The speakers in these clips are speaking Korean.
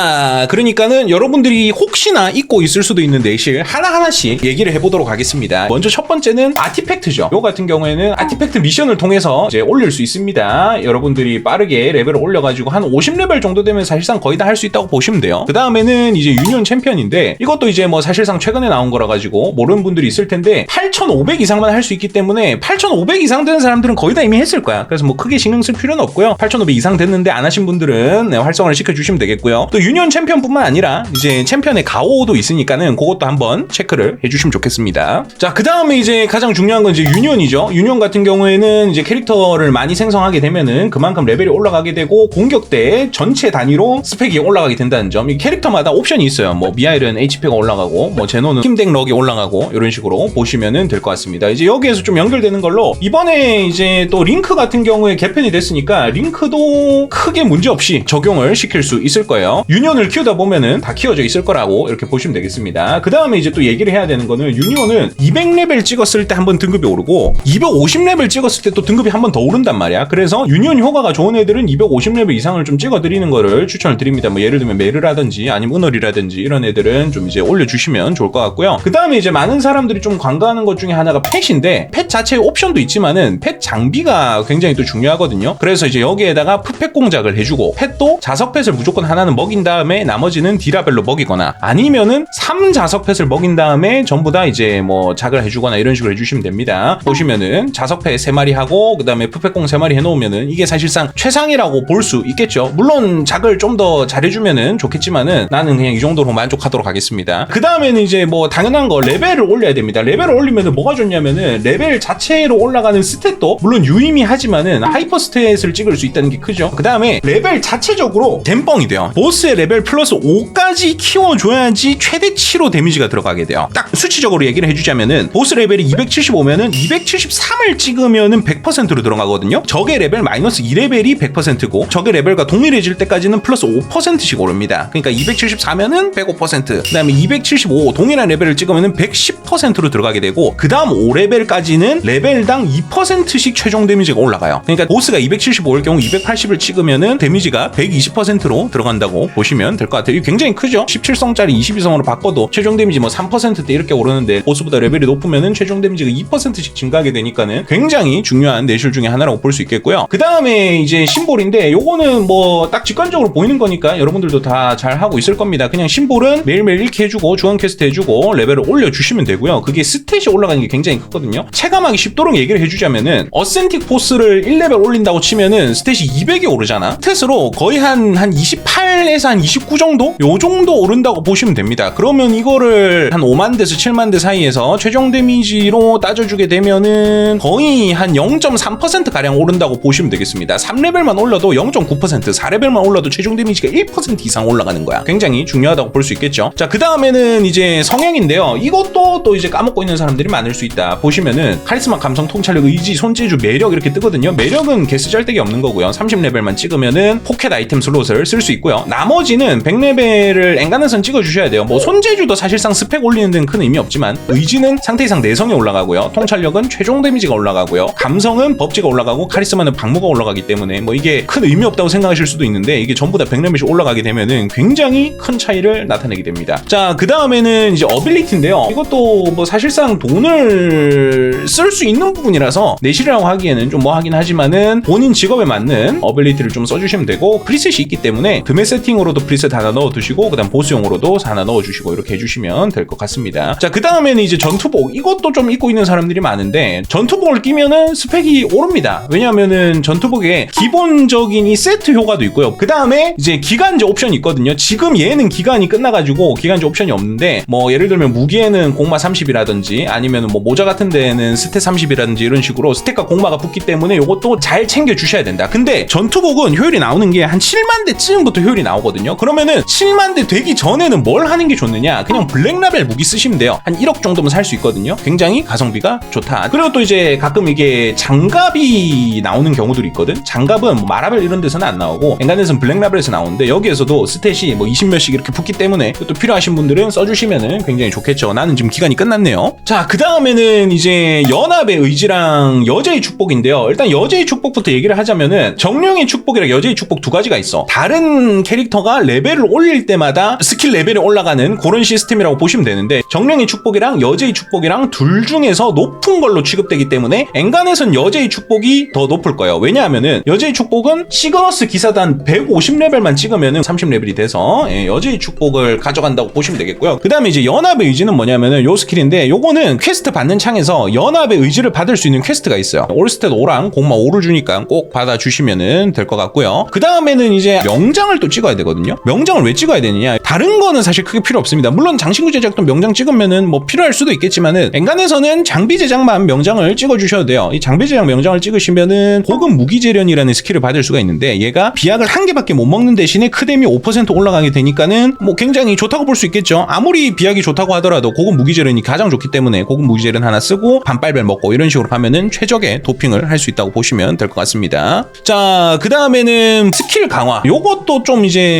자, 그러니까는 여러분들이 혹시나 잊고 있을 수도 있는 내실 하나하나씩 얘기를 해보도록 하겠습니다. 먼저 첫 번째는 아티팩트죠. 요 같은 경우에는 아티팩트 미션을 통해서 이제 올릴 수 있습니다. 여러분들이 빠르게 레벨을 올려가지고 한 50레벨 정도 되면 사실상 거의 다 할 수 있다고 보시면 돼요. 그 다음에는 이제 유니온 챔피언인데 이것도 이제 뭐 사실상 최근에 나온 거라 가지고 모르는 분들이 있을 텐데 8,500 이상만 할 수 있기 때문에 8,500 이상 되는 사람들은 거의 다 이미 했을 거야. 그래서 뭐 크게 신경 쓸 필요는 없고요. 8,500 이상 됐는데 안 하신 분들은 네, 활성화를 시켜주시면 되겠고요. 또 유니온 챔피언뿐만 아니라 이제 챔피언의 가오도 있으니까는 그것도 한번 체크를 해주시면 좋겠습니다. 자, 그 다음에 이제 가장 중요한 건 이제 유니온이죠. 유니온 같은 경우에는 이제 캐릭터를 많이 생성하게 되면은 그만큼 레벨이 올라가게 되고 공격대 전체 단위로 스펙이 올라가게 된다는 점. 이 캐릭터마다 옵션이 있어요. 뭐 미하일은 HP가 올라가고 뭐 제노는 힘덱 럭이 올라가고 이런 식으로 보시면은 될 것 같습니다. 이제 여기에서 좀 연결되는 걸로 이번에 이제 또 링크 같은 경우에 개편이 됐으니까 링크도 크게 문제 없이 적용을 시킬 수 있을 거예요. 유니온을 키우다 보면은 다 키워져 있을 거라고 이렇게 보시면 되겠습니다. 그 다음에 이제 또 얘기를 해야 되는 거는 유니온은 200레벨 찍었을 때 한 번 등급이 오르고 250레벨 찍었을 때 또 등급이 한 번 더 오른단 말이야. 그래서 유니온 효과가 좋은 애들은 250레벨 이상을 좀 찍어드리는 거를 추천을 드립니다. 뭐 예를 들면 메르라든지 아니면 은월이라든지 이런 애들은 좀 이제 올려주시면 좋을 것 같고요. 그 다음에 이제 많은 사람들이 좀 관가하는 것 중에 하나가 펫인데 펫 자체의 옵션도 있지만은 펫 장비가 굉장히 또 중요하거든요. 그래서 이제 여기에다가 푸펫 공작을 해주고 펫도 자석 펫을 무조건 하나는 먹인 다음에 나머지는 디라벨로 먹이거나 아니면은 3자석 펫을 먹인 다음에 전부 다 이제 뭐 작을 해주거나 이런 식으로 해주시면 됩니다. 보시면은 자석 펫 3마리 하고 그 다음에 푸펫공 3마리 해놓으면은 이게 사실상 최상이라고 볼 수 있겠죠. 물론 작을 좀 더 잘해주면은 좋겠지만은 나는 그냥 이 정도로 만족하도록 하겠습니다. 그 다음에는 이제 뭐 당연한 거 레벨을 올려야 됩니다. 레벨을 올리면은 뭐가 좋냐면은 레벨 자체로 올라가는 스탯도 물론 유의미하지만은 하이퍼 스탯을 찍을 수 있다는 게 크죠. 그 다음에 레벨 자체적으로 댐뻥이 돼요. 보스 의 레벨 플러스 5까지 키워줘야지 최대치로 데미지가 들어가게 돼요. 딱 수치적으로 얘기를 해주자면은 보스 레벨이 275면은 273을 찍으면은 100%로 들어가거든요. 적의 레벨 마이너스 2레벨이 100%고 적의 레벨과 동일해질 때까지는 플러스 5%씩 오릅니다. 그러니까 274면은 105%, 그 다음에 275 동일한 레벨을 찍으면은 110%로 들어가게 되고 그 다음 5레벨까지는 레벨당 2%씩 최종 데미지가 올라가요. 그러니까 보스가 275일 경우 280을 찍으면은 데미지가 120%로 들어간다고 보시면 될 것 같아요. 이게 굉장히 크죠? 17성짜리 22성으로 바꿔도 최종 데미지 뭐 3%대 이렇게 오르는데 보스보다 레벨이 높으면은 최종 데미지가 2%씩 증가하게 되니까는 굉장히 중요한 내실 중에 하나라고 볼 수 있겠고요. 그 다음에 이제 심볼인데 요거는 뭐 딱 직관적으로 보이는 거니까 여러분들도 다 잘 하고 있을 겁니다. 그냥 심볼은 매일매일 1키 해주고 주간 퀘스트 해주고 레벨을 올려주시면 되고요. 그게 스탯이 올라가는 게 굉장히 크거든요. 체감하기 쉽도록 얘기를 해주자면은 어센틱 포스를 1레벨 올린다고 치면은 스탯이 200이 오르잖아. 스탯으로 거의 한, 한 28에서 한 29 정도? 요 정도 오른다고 보시면 됩니다. 그러면 이거를 한 5만 대에서 7만 대 사이에서 최종 데미지로 따져주게 되면은 거의 한 0.3% 가량 오른다고 보시면 되겠습니다. 3레벨만 올려도 0.9%, 4레벨만 올려도 최종 데미지가 1% 이상 올라가는 거야. 굉장히 중요하다고 볼 수 있겠죠. 자, 그 다음에는 이제 성향인데요. 이것도 또 이제 까먹고 있는 사람들이 많을 수 있다. 보시면은 카리스마, 감성, 통찰력, 의지, 손재주, 매력 이렇게 뜨거든요. 매력은 개수 짤데기 없는 거고요. 30레벨만 찍으면은 포켓 아이템 슬롯을 쓸 수 있고요. 나머 지는 100레벨을 엔간한선 찍어주셔야 돼요. 뭐 손재주도 사실상 스펙 올리는 데는 큰 의미 없지만 의지는 상태 이상 내성이 올라가고요. 통찰력은 최종 데미지가 올라가고요. 감성은 법지가 올라가고 카리스마는 방무가 올라가기 때문에 뭐 이게 큰 의미 없다고 생각하실 수도 있는데 이게 전부 다 100레벨씩 올라가게 되면은 굉장히 큰 차이를 나타내게 됩니다. 자, 그 다음에는 이제 어빌리티인데요. 이것도 뭐 사실상 돈을 쓸 수 있는 부분이라서 내실이라고 하기에는 좀 뭐 하긴 하지만은 본인 직업에 맞는 어빌리티를 좀 써주시면 되고 프리셋이 있기 때문에 금의 세팅 으로도 프리셋 하나 넣어두시고 그다음 보스용으로도 하나 넣어주시고 이렇게 해주시면 될 것 같습니다. 자, 그 다음에는 이제 전투복 이것도 좀 입고 있는 사람들이 많은데 전투복을 끼면은 스펙이 오릅니다. 왜냐하면은 전투복에 기본적인 이 세트 효과도 있고요. 그 다음에 이제 기간제 옵션이 있거든요. 지금 얘는 기간이 끝나가지고 기간제 옵션이 없는데 뭐 예를 들면 무기에는 공마 30이라든지 아니면 뭐 모자 같은 데는 스탯 30이라든지 이런 식으로 스탯과 공마가 붙기 때문에 이것도 잘 챙겨 주셔야 된다. 근데 전투복은 효율이 나오는 게 한 7만 대쯤부터 효율이 나오거든요. 그러면은 7만 대 되기 전에는 뭘 하는 게 좋느냐? 그냥 블랙라벨 무기 쓰시면 돼요. 한 1억 정도면 살 수 있거든요. 굉장히 가성비가 좋다. 그리고 또 이제 가끔 이게 장갑이 나오는 경우들이 있거든. 장갑은 뭐 마라벨 이런 데서는 안 나오고 엔간에서는 블랙라벨에서 나오는데 여기에서도 스탯이 뭐 20몇씩 이렇게 붙기 때문에 또 필요하신 분들은 써주시면은 굉장히 좋겠죠. 나는 지금 기간이 끝났네요. 자, 그 다음에는 이제 연합의 의지랑 여제의 축복인데요. 일단 여제의 축복부터 얘기를 하자면은 정령의 축복이랑 여제의 축복 두 가지가 있어. 다른 캐릭터가 레벨을 올릴 때마다 스킬 레벨이 올라가는 그런 시스템이라고 보시면 되는데 정령의 축복이랑 여제의 축복이랑 둘 중에서 높은 걸로 취급되기 때문에 엔간에선 여제의 축복이 더 높을 거예요. 왜냐하면은 여제의 축복은 시그너스 기사단 150레벨만 찍으면은 30레벨이 돼서 예, 여제의 축복을 가져간다고 보시면 되겠고요. 그 다음에 이제 연합의 의지는 뭐냐면은 요 스킬인데 요거는 퀘스트 받는 창에서 연합의 의지를 받을 수 있는 퀘스트가 있어요. 올스탯 5랑 공마 5를 주니까 꼭 받아주시면은 될 것 같고요. 그 다음에는 이제 명장을 또 찍어야 되거든요. 명장을 왜 찍어야 되느냐? 다른 거는 사실 크게 필요 없습니다. 물론 장신구 제작도 명장 찍으면은 뭐 필요할 수도 있겠지만은 엔간에서는 장비 제작만 명장을 찍어 주셔도 돼요. 이 장비 제작 명장을 찍으시면은 고급 무기 재련이라는 스킬을 받을 수가 있는데 얘가 비약을 한 개밖에 못 먹는 대신에 크뎀이 5% 올라가게 되니까는 뭐 굉장히 좋다고 볼 수 있겠죠. 아무리 비약이 좋다고 하더라도 고급 무기 재련이 가장 좋기 때문에 고급 무기 재련 하나 쓰고 반빨벨 먹고 이런 식으로 하면은 최적의 도핑을 할 수 있다고 보시면 될 것 같습니다. 자, 그 다음에는 스킬 강화. 요것도 좀 이제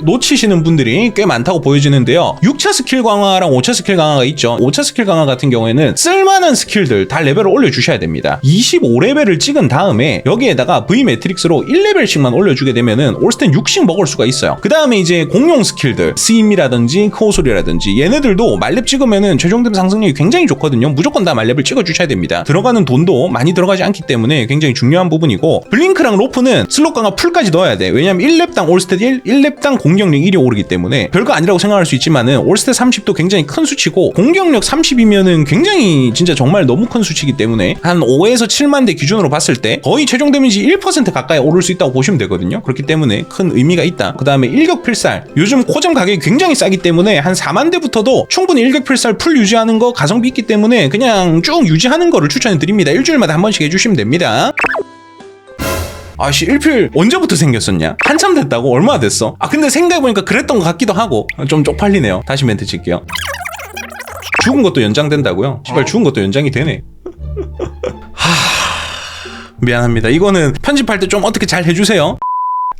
놓치시는 분들이 꽤 많다고 보여지는데요. 6차 스킬 강화랑 5차 스킬 강화가 있죠. 5차 스킬 강화 같은 경우에는 쓸만한 스킬들 다 레벨을 올려주셔야 됩니다. 25레벨을 찍은 다음에 여기에다가 V 매트릭스로 1레벨씩만 올려주게 되면은 올스텐 60 먹을 수가 있어요. 그 다음에 이제 공룡 스킬들, 스임이라든지 크오솔이라든지 얘네들도 말렙 찍으면은 최종됨 상승력이 굉장히 좋거든요. 무조건 다 말렙을 찍어주셔야 됩니다. 들어가는 돈도 많이 들어가지 않기 때문에 굉장히 중요한 부분이고 블링크랑 로프는 슬롯 강화 풀까지 넣어야 돼. 왜냐면 1렙당 올스탯 1, 1렙당 공격력 1이 오르기 때문에 별거 아니라고 생각할 수 있지만은 올스탯 30도 굉장히 큰 수치고 공격력 30이면은 굉장히 진짜 정말 너무 큰 수치이기 때문에 한 5에서 7만 대 기준으로 봤을 때 거의 최종 데미지 1% 가까이 오를 수 있다고 보시면 되거든요. 그렇기 때문에 큰 의미가 있다. 그 다음에 일격 필살 요즘 코점 가격이 굉장히 싸기 때문에 한 4만 대부터도 충분히 일격 필살 풀 유지하는 거 가성비 있기 때문에 그냥 쭉 유지하는 거를 추천해 드립니다. 일주일마다 한 번씩 해주시면 됩니다. 아씨 1필 언제부터 생겼었냐? 한참 됐다고? 얼마나 됐어? 아 근데 생각해보니까 그랬던 것 같기도 하고 좀 쪽팔리네요 다시 멘트 칠게요 죽은 것도 연장된다고요? 씨발 죽은 것도 연장이 되네 하... 미안합니다 이거는 편집할 때 좀 어떻게 잘 해주세요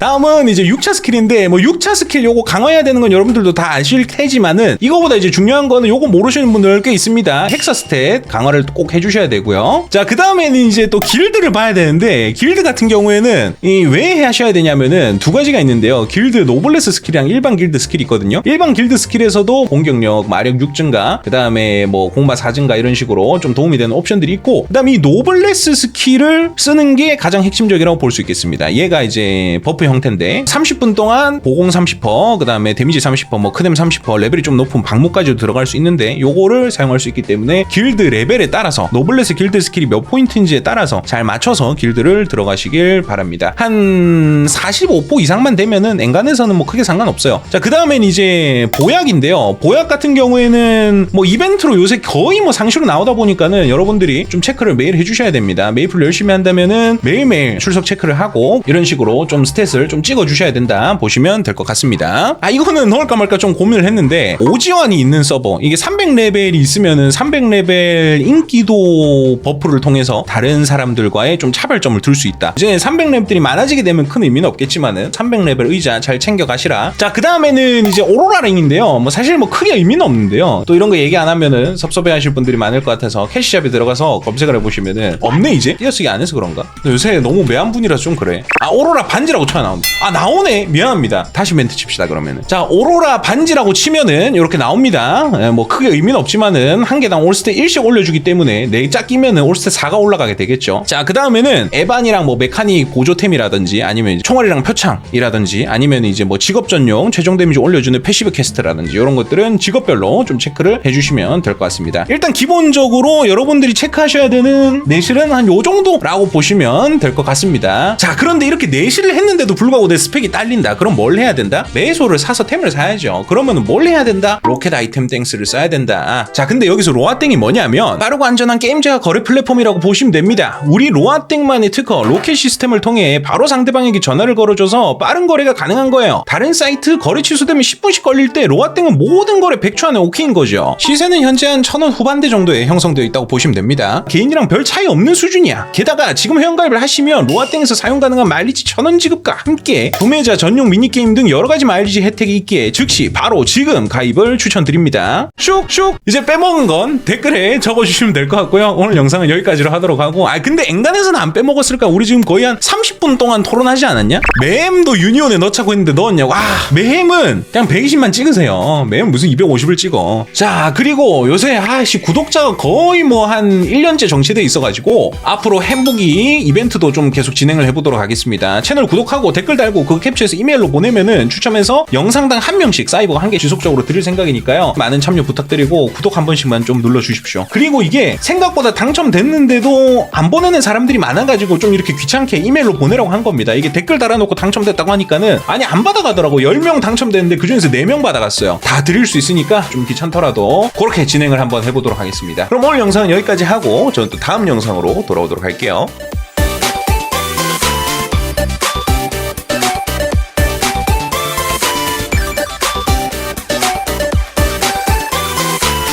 다음은 이제 6차 스킬인데 뭐 6차 스킬 요거 강화해야 되는 건 여러분들도 다 아실 테지만은 이거보다 이제 중요한 거는 요거 모르시는 분들 꽤 있습니다. 헥사 스탯 강화를 꼭 해주셔야 되고요. 자 그 다음에는 이제 또 길드를 봐야 되는데 길드 같은 경우에는 이 왜 하셔야 되냐면은 두 가지가 있는데요. 길드 노블레스 스킬이랑 일반 길드 스킬이 있거든요. 일반 길드 스킬에서도 공격력, 마력 6 증가, 그 다음에 뭐 공마 4 증가 이런 식으로 좀 도움이 되는 옵션들이 있고, 그 다음에 이 노블레스 스킬을 쓰는 게 가장 핵심적이라고 볼 수 있겠습니다. 얘가 이제 버프 형 태인데 30분 동안 보공 30%, 그 다음에 데미지 30%, 뭐 크뎀 30%, 레벨이 좀 높은 방목까지도 들어갈 수 있는데 요거를 사용할 수 있기 때문에 길드 레벨에 따라서 노블레스 길드 스킬이 몇 포인트인지에 따라서 잘 맞춰서 길드를 들어가시길 바랍니다. 한 45% 이상만 되면은 엔간에서는 뭐 크게 상관없어요. 자, 그 다음엔 이제 보약인데요. 보약 같은 경우에는 뭐 이벤트로 요새 거의 뭐 상시로 나오다 보니까는 여러분들이 좀 체크를 매일 해주셔야 됩니다. 메이플 열심히 한다면은 매일매일 출석 체크를 하고 이런 식으로 좀 스탯 을 좀 찍어주셔야 된다 보시면 될 것 같습니다. 아, 이거는 넣을까 말까 좀 고민을 했는데 오지환이 있는 서버 이게 300레벨이 있으면은 300레벨 인기도 버프를 통해서 다른 사람들과의 좀 차별점을 둘 수 있다. 이제 300레벨들이 많아지게 되면 큰 의미는 없겠지만은 300레벨 의자 잘 챙겨 가시라. 자, 그 다음에는 이제 오로라 링인데요. 뭐 사실 뭐 크게 의미는 없는데요. 또 이런 거 얘기 안 하면은 섭섭해 하실 분들이 많을 것 같아서 캐시샵에 들어가서 검색을 해보시면은 없네 이제? 띄어쓰기 안 해서 그런가? 요새 너무 매한 분이라서 좀 그래. 아, 오로라 반지라고 쳐야 나온다. 아, 나오네. 미안합니다. 다시 멘트 칩시다 그러면은. 자, 오로라 반지라고 치면은 이렇게 나옵니다. 예, 뭐 크게 의미는 없지만은 한 개당 올스테 1씩 올려주기 때문에 4자 끼면은 올스테 4가 올라가게 되겠죠. 자, 그 다음에는 에반이랑 뭐 메카닉 보조템이라든지 아니면 총알이랑 표창이라든지 아니면 이제 뭐 직업 전용 최종 데미지 올려주는 패시브 캐스트라든지 이런 것들은 직업별로 좀 체크를 해주시면 될 것 같습니다. 일단 기본적으로 여러분들이 체크하셔야 되는 내실은 한 요 정도라고 보시면 될 것 같습니다. 자, 그런데 이렇게 내실을 했는데도 불구하고 내 스펙이 딸린다. 그럼 뭘 해야 된다? 매소를 사서 템을 사야죠. 그러면 뭘 해야 된다? 로켓 아이템 땡스를 써야 된다. 자, 근데 여기서 로아땡이 뭐냐면 빠르고 안전한 게임제가 거래 플랫폼이라고 보시면 됩니다. 우리 로아땡만의 특허 로켓 시스템을 통해 바로 상대방에게 전화를 걸어줘서 빠른 거래가 가능한 거예요. 다른 사이트 거래 취소되면 10분씩 걸릴 때 로아땡은 모든 거래 100초 안에 오케이인 거죠. 시세는 현재 한 1000원 후반대 정도에 형성되어 있다고 보시면 됩니다. 개인이랑 별 차이 없는 수준이야. 게다가 지금 회원가입을 하시면 로아땡에서 사용 가능한 마일리지 1000원 지급과 함께 구매자 전용 미니게임 등 여러 가지 마일리지 혜택이 있기에 즉시 바로 지금 가입을 추천드립니다. 슉슉! 이제 빼먹은 건 댓글에 적어주시면 될 것 같고요. 오늘 영상은 여기까지로 하도록 하고 아 근데 앵간에서는 안 빼먹었을까? 우리 지금 거의 한 30분 동안 토론하지 않았냐? 매햄도 유니온에 넣자고 했는데 넣었냐고 아 매햄은 그냥 120만 찍으세요. 매햄 무슨 250을 찍어. 자 그리고 요새 아씨 구독자가 거의 뭐 한 1년째 정체돼 있어가지고 앞으로 햄보기 이벤트도 좀 계속 진행을 해보도록 하겠습니다. 채널 구독하고 댓글 달고 그 캡처해서 이메일로 보내면은 추첨해서 영상당 한 명씩 사이버가 한 개 지속적으로 드릴 생각이니까요. 많은 참여 부탁드리고 구독 한 번씩만 좀 눌러주십시오. 그리고 이게 생각보다 당첨됐는데도 안 보내는 사람들이 많아가지고 좀 이렇게 귀찮게 이메일로 보내라고 한 겁니다. 이게 댓글 달아놓고 당첨됐다고 하니까는 아니 안 받아가더라고. 10명 당첨됐는데 그 중에서 4명 받아갔어요. 다 드릴 수 있으니까 좀 귀찮더라도 그렇게 진행을 한번 해보도록 하겠습니다. 그럼 오늘 영상은 여기까지 하고 저는 또 다음 영상으로 돌아오도록 할게요.